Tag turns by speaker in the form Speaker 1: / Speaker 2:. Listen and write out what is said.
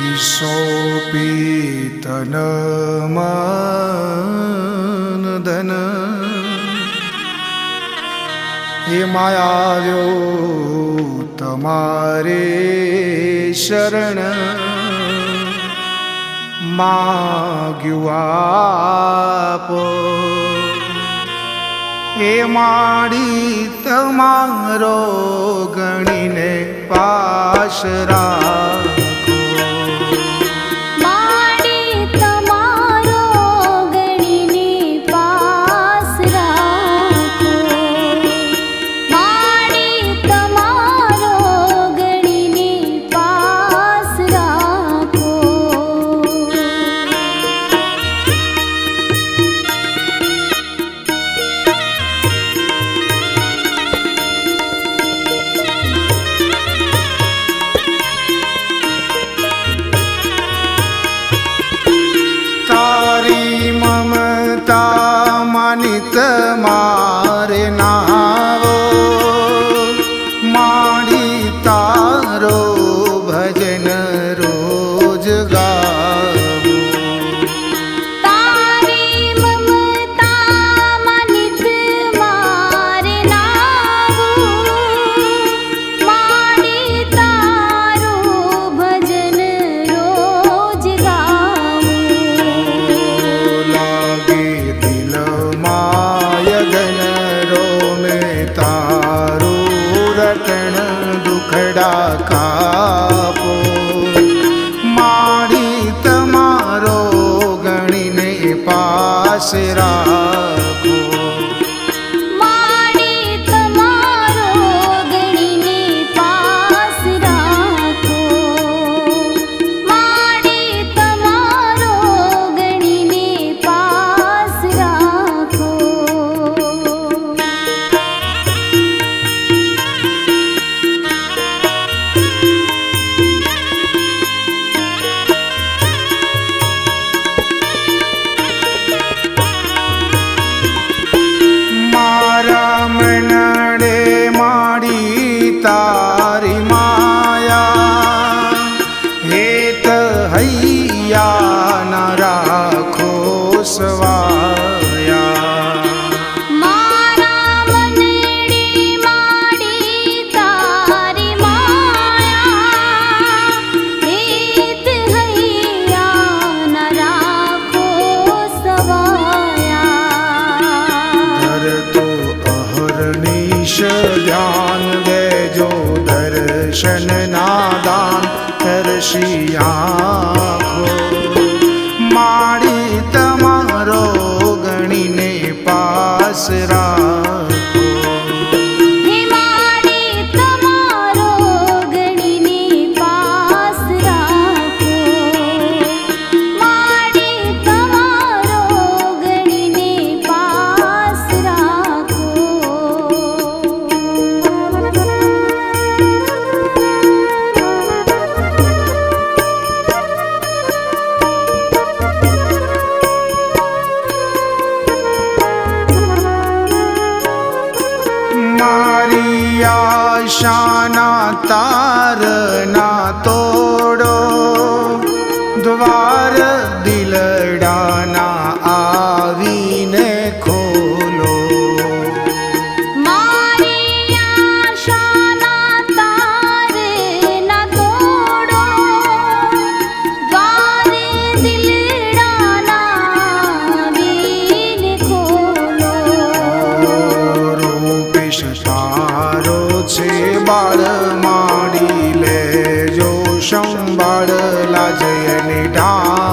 Speaker 1: ઈશોપીતનમાનધન હે માયાવ્યો તમારે શરણ માગ્યું આપ એ માડી તમારો ગણીને પાશરા मित मार नहावो माड़ी तारो भजन रोज गा कृष्ण नादान कर निशाना तारना तोड़ो द्वार दिलड़ाना जय निटा